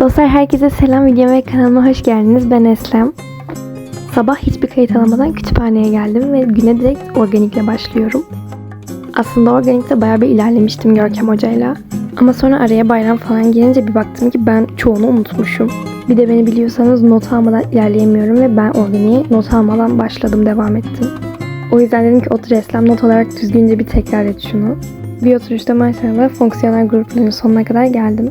Dostlar herkese selam videoma ve kanalıma hoş geldiniz. Ben Eslem. Sabah hiçbir kayıt alamadan kütüphaneye geldim ve güne direkt organikle başlıyorum. Aslında organikte bayağı bir ilerlemiştim Görkem Hoca'yla. Ama sonra araya bayram falan gelince bir baktım ki ben çoğunu unutmuşum. Bir de beni biliyorsanız not almadan ilerleyemiyorum ve ben organiğe not almadan başladım, devam ettim. O yüzden dedim ki otur Eslem not olarak düzgünce bir tekrar et şunu. Bir oturuşta maşallah fonksiyonel grupların sonuna kadar geldim.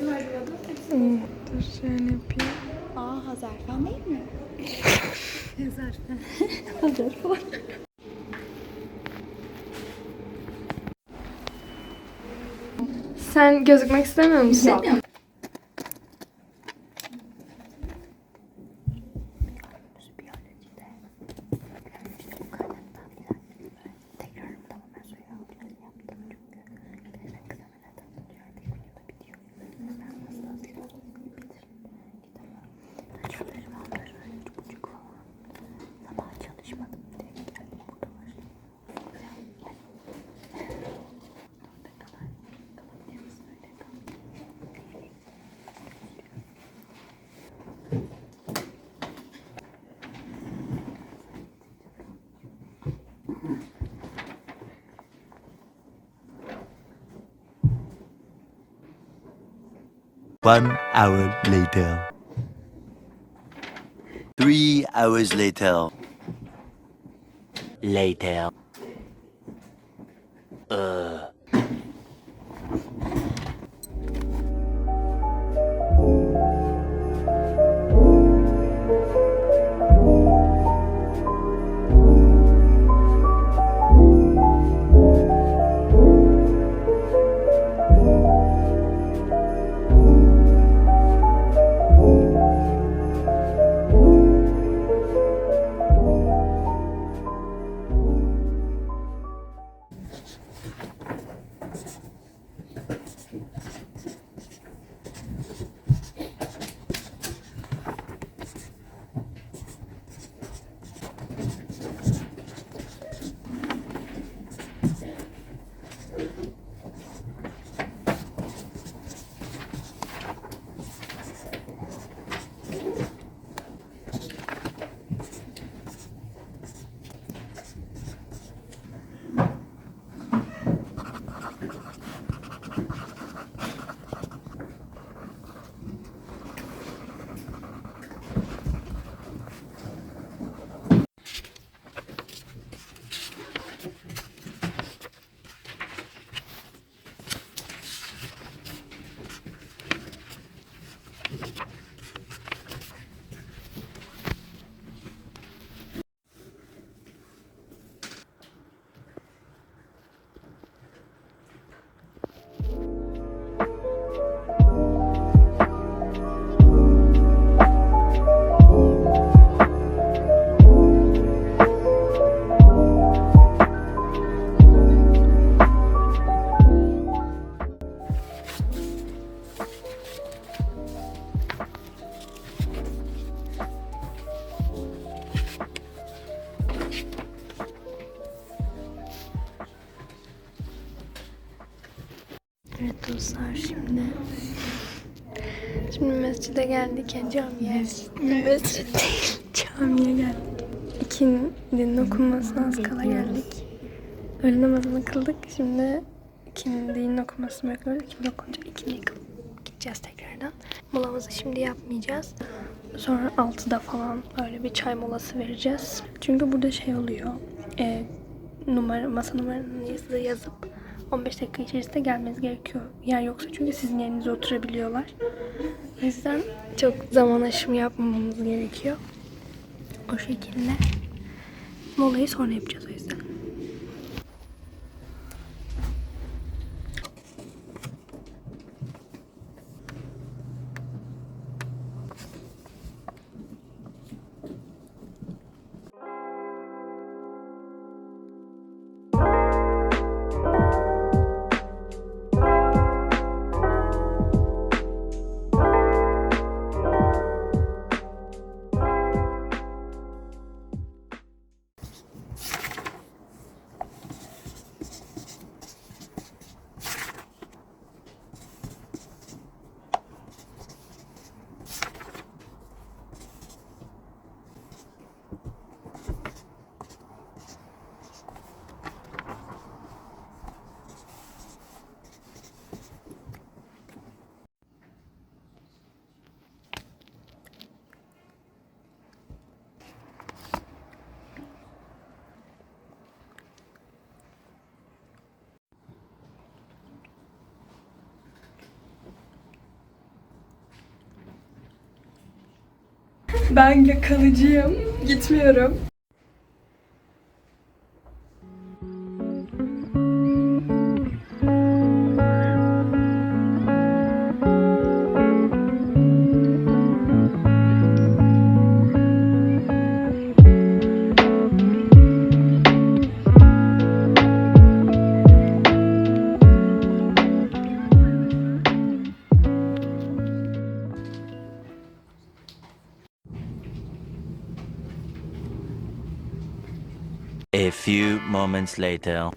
Dur şöyle yapayım. Aa Hazarfen değil mi? Sen gözükmek istemiyor musun? One hour later. Three hours later. Later. Uh. Ya camiye. Mescid değil, camiye geldik. İkindinin okunmasına az kala geldik. Öğle namazını kıldık. Şimdi ikindinin okunmasını bekliyoruz. İkindi okunca ikindi kılıp gideceğiz tekrardan. Molamızı şimdi yapmayacağız. Sonra 6'da falan böyle bir çay molası vereceğiz. Çünkü burada şey oluyor. E, numara, masa numaranızı yazıp 15 dakika içerisinde gelmeniz gerekiyor. Yer yoksa çünkü sizin yerinize oturabiliyorlar. O yüzden çok zaman aşımı yapmamamız gerekiyor. O şekilde. Molayı sonra yapacağız Ben kalıcıyım. Gitmiyorum. Few moments later.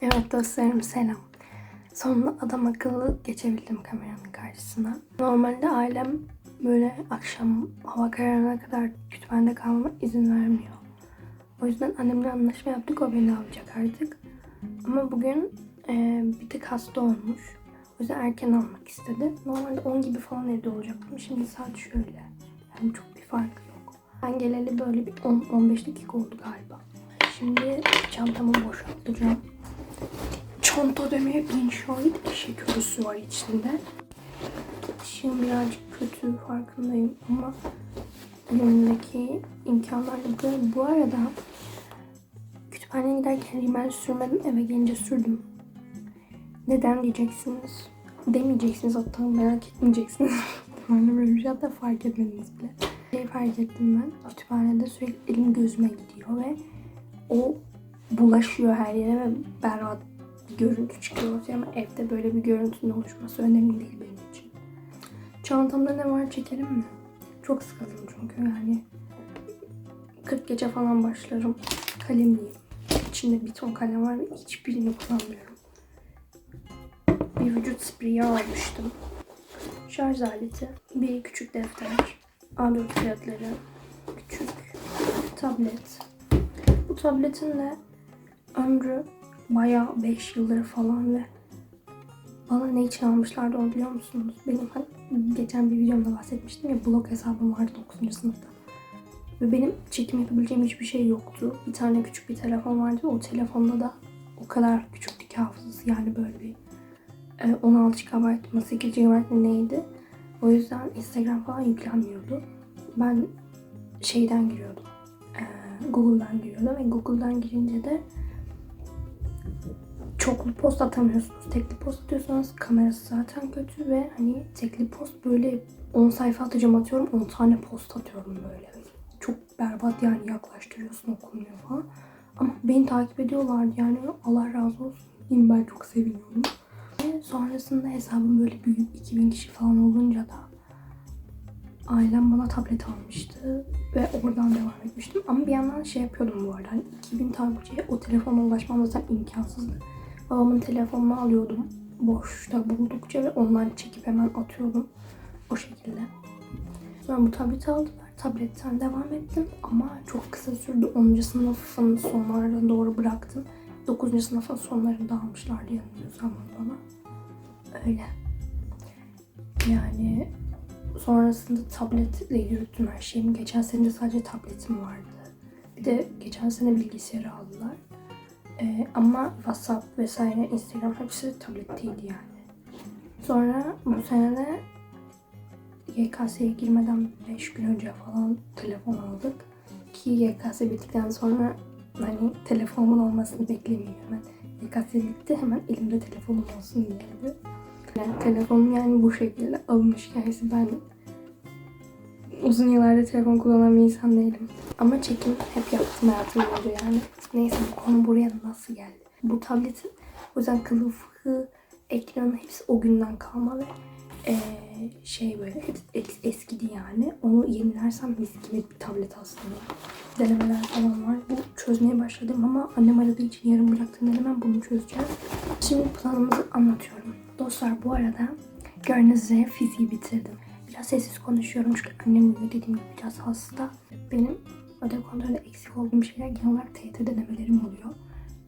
Evet dostlarım selam. Sonunda adam akıllı geçebildim kameranın karşısına. Normalde ailem böyle akşam hava kararına kadar kütüphanede kalmama izin vermiyor. O yüzden annemle anlaşma yaptık o beni alacak artık. Ama bugün e, bir tık hasta olmuş. O yüzden erken almak istedi. Normalde 10 gibi falan evde olacaktım. Şimdi saat şöyle. Yani çok bir fark yok. Ben geleli böyle bir 10-15 dakika oldu galiba. Şimdi çantamı boşaltacağım. Çanta demeye bin şahit eşek ölüsü var içinde. Şimdi birazcık kötü farkındayım ama elimdeki imkanlarla böyle. Bu arada kütüphaneye giderken rimel sürmedim eve gelince sürdüm. Neden diyeceksiniz? Demeyeceksiniz hatta merak etmeyeceksiniz. Annem böyle bir şey hatta fark etmediniz bile. Şey fark ettim ben. Kütüphanede sürekli elim gözüme gidiyor ve o bulaşıyor her yere ve berbat görüntü çıkıyor ortaya ama evde böyle bir görüntünün oluşması önemli değil benim için. Çantamda ne var çekelim mi? Çok sıkıldım çünkü yani 40 gece falan başlarım. Kalemliyim. İçinde bir ton kalem var ve hiçbirini kullanmıyorum. Bir vücut spreyi almıştım. şarj aleti, bir küçük defter, A4 kağıtları, küçük tablet. Bu tabletin de ömrü bayağı 5 yıldır falan ve bana ne için almışlardı onu biliyor musunuz? Benim hani geçen bir videomda bahsetmiştim ya blog hesabım vardı 9. sınıfta. Ve benim çekim yapabileceğim hiçbir şey yoktu. Bir tane küçük bir telefon vardı. O telefonda da o kadar küçüktü ki hafızası. Yani böyle bir e, 16 GB mı 8 GB mi neydi. O yüzden Instagram falan yüklenmiyordu. Ben şeyden giriyordum. e, Google'dan giriyordum ve Google'dan girince de çoklu post atamıyorsunuz. Tekli post atıyorsanız kamerası zaten kötü ve hani tekli post böyle 10 sayfa atacağım atıyorum 10 tane post atıyorum böyle. Çok berbat yani yaklaştırıyorsun okunmuyor falan. Ama beni takip ediyorlardı yani Allah razı olsun. diyeyim ben çok seviniyorum. Ve sonrasında hesabım böyle büyük 2000 kişi falan olunca da ailem bana tablet almıştı ve oradan devam etmiştim. Ama bir yandan şey yapıyordum bu arada. Hani 2000 takipçiye o telefona ulaşmam zaten imkansızdı. Babamın telefonunu alıyordum boşta buldukça ve ondan çekip hemen atıyordum. O şekilde. Sonra bu tableti aldılar. Tabletten devam ettim ama çok kısa sürdü. 10. sınıfın sonlarına doğru bıraktım. 9. sınıfın sonlarında almışlardı yanılmıyorsam bana. Öyle. Yani sonrasında tabletle yürüttüm her şeyimi. Geçen sene de sadece tabletim vardı. Bir de geçen sene bilgisayarı aldılar. Ee, ama WhatsApp vesaire Instagram hepsi tabletteydi yani. Sonra bu sene de YKS'ye girmeden 5 gün önce falan telefon aldık. Ki YKS bittikten sonra hani telefonumun olmasını beklemeyeyim hemen. YKS bitti hemen elimde telefonum olsun diye. Yani telefonum yani bu şekilde alınmış hikayesi ben uzun yıllardır telefon kullanan bir insan değilim. Ama çekim hep yaptım hayatım boyunca yani. Neyse bu konu buraya nasıl geldi? Bu tabletin o yüzden kılıfı, ekranı hepsi o günden kalma ve eee, şey böyle es- eskidi yani. Onu yenilersem mis gibi bir tablet aslında. Denemeler falan var. Bu çözmeye başladım ama annem aradığı için yarım bıraktım. Hemen bunu çözeceğiz. Şimdi planımızı anlatıyorum. Dostlar bu arada gördüğünüz üzere fiziği bitirdim. Biraz sessiz konuşuyorum çünkü annem uyuyor dediğim gibi biraz hasta. Benim ödev kontrolünde eksik olduğum şeyler genel olarak TYT denemelerim oluyor.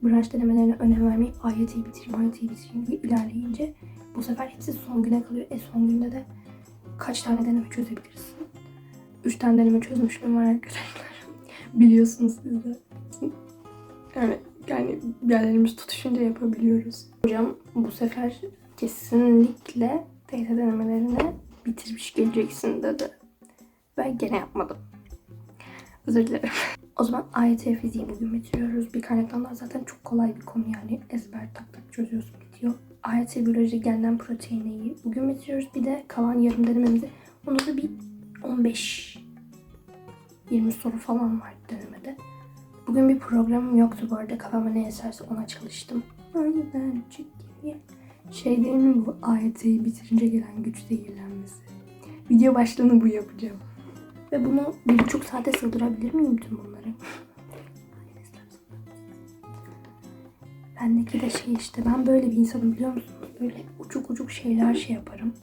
Branş denemelerine önem vermeyip AYT'yi bitireyim, AYT'yi bitireyim diye ilerleyince bu sefer hepsi son güne kalıyor. E son günde de kaç tane deneme çözebilirsin? Üç tane deneme çözmüşlüğüm var arkadaşlar. Biliyorsunuz siz de. Evet yani yerlerimiz tutuşunca yapabiliyoruz. Hocam bu sefer kesinlikle TYT denemelerine bitirmiş geleceksin dedi. Ben gene yapmadım. Özür dilerim. O zaman AYT fiziği bugün bitiriyoruz. Bir kaynaktan daha zaten çok kolay bir konu yani. Ezber tak tak çözüyorsun bitiyor. AYT biyoloji genlen proteineyi bugün bitiriyoruz. Bir de kalan yarım denememizi. Onda da bir 15 20 soru falan var denemede. Bugün bir programım yoktu bu arada. Kafama ne eserse ona çalıştım. Ay ben çekil. Şey değil mi bu AYT'yi bitirince gelen güç zehirlenmesi? Video başlığını bu yapacağım. Ve bunu bir buçuk saate sığdırabilir miyim tüm bunları? Bendeki de şey işte ben böyle bir insanım biliyor musunuz? Böyle uçuk uçuk şeyler şey yaparım.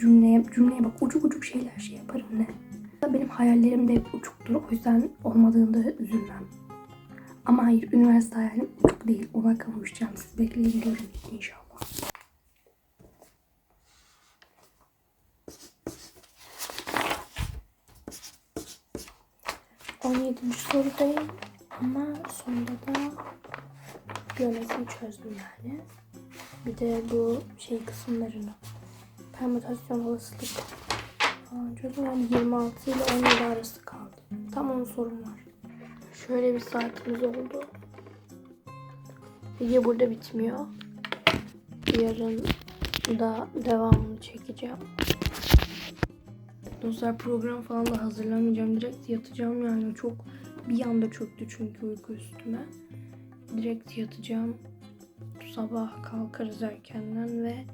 Cümleye, cümleye bak uçuk uçuk şeyler şey yaparım ne? Benim hayallerim de hep uçuktur. O yüzden olmadığında üzülmem. Ama hayır üniversite hayalim uçuk değil. Ona kavuşacağım. Siz bekleyin görün inşallah. On yedinci sorudayım ama sonunda da geometri çözdüm yani. Bir de bu şey kısımlarını permütasyon olasılık falan çözdüm. Yani 26 ile 17 arası kaldı. Tam 10 sorum var. Şöyle bir saatimiz oldu. Video burada bitmiyor. Yarın da devamını çekeceğim. Dostlar program falan da hazırlamayacağım. Direkt yatacağım yani. Çok bir anda çöktü çünkü uyku üstüme. Direkt yatacağım. Sabah kalkarız erkenden ve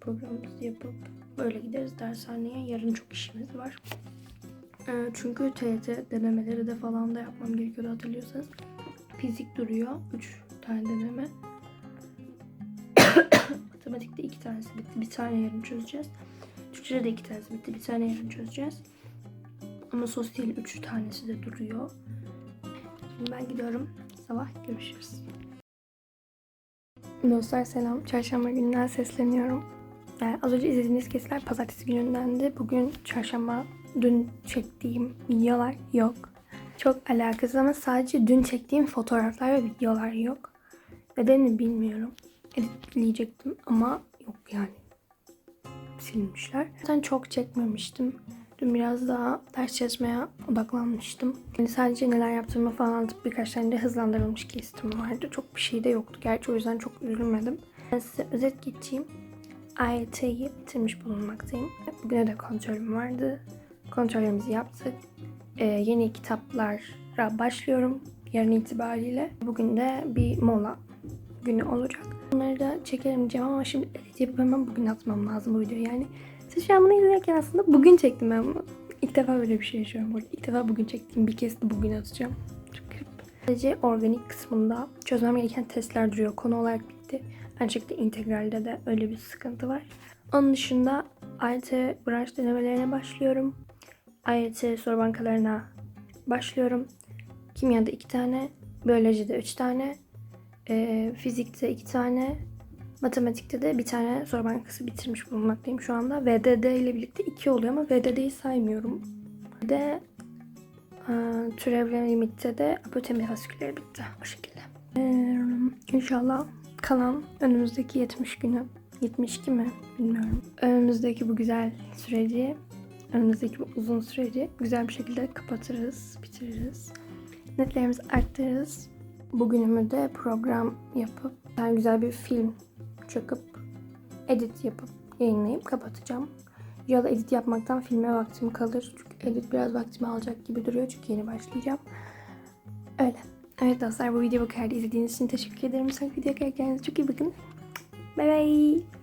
programımızı yapıp böyle gideriz dershaneye. Yarın çok işimiz var. Ee, çünkü TYT denemeleri de falan da yapmam gerekiyordu hatırlıyorsanız. Fizik duruyor. 3 tane deneme. Matematikte iki tanesi bitti. Bir tane yarın çözeceğiz. Türkçe'de de iki tanesi bitti. Bir tane yarın çözeceğiz. Ama sosyal üç tanesi de duruyor. Şimdi ben gidiyorum. Sabah görüşürüz. Dostlar selam. Çarşamba gününden sesleniyorum. Yani az önce izlediğiniz kesitler pazartesi günündendi. Bugün çarşamba dün çektiğim videolar yok. Çok alakasız ama sadece dün çektiğim fotoğraflar ve videolar yok. Nedenini bilmiyorum. Editleyecektim ama yok yani. Silmişler. Zaten çok çekmemiştim. Dün biraz daha ders çalışmaya odaklanmıştım. Yani sadece neler yaptığımı falan anlatıp birkaç tane de hızlandırılmış kestim vardı. Çok bir şey de yoktu. Gerçi o yüzden çok üzülmedim. Ben size özet geçeyim. AYT'yi bitirmiş bulunmaktayım. Bugüne de kontrolüm vardı. Kontrollerimizi yaptık. Ee, yeni kitaplara başlıyorum yarın itibariyle. Bugün de bir mola günü olacak. Bunları da çekerim diyeceğim ama şimdi edit yapıp hemen bugün atmam lazım bu videoyu yani. Siz şu an bunu izlerken aslında bugün çektim ben bunu. İlk defa böyle bir şey yaşıyorum burada. İlk defa bugün çektiğim bir kez de bugün atacağım. Çok garip. Sadece organik kısmında çözmem gereken testler duruyor. Konu olarak bitti. Aynı şekilde integralde de öyle bir sıkıntı var. Onun dışında AYT branş denemelerine başlıyorum. AYT soru bankalarına başlıyorum. Kimyada iki tane, biyolojide üç tane, e, fizikte iki tane, matematikte de bir tane soru bankası bitirmiş bulunmaktayım şu anda. VDD ile birlikte iki oluyor ama VDD'yi saymıyorum. De e, türevle limitte de apotemi faskülleri bitti o şekilde. E, inşallah kalan önümüzdeki 70 günü 72 mi bilmiyorum. Önümüzdeki bu güzel süreci, önümüzdeki bu uzun süreci güzel bir şekilde kapatırız, bitiririz. Netlerimizi arttırırız. Bugünümü de program yapıp yani güzel bir film çekip edit yapıp yayınlayıp kapatacağım. Ya da edit yapmaktan filme vaktim kalır. Çünkü edit biraz vaktimi alacak gibi duruyor çünkü yeni başlayacağım. Öyle. Evet dostlar bu video bu kadar izlediğiniz için teşekkür ederim. Sonraki videoya kendinize çok iyi bakın. Bye bye.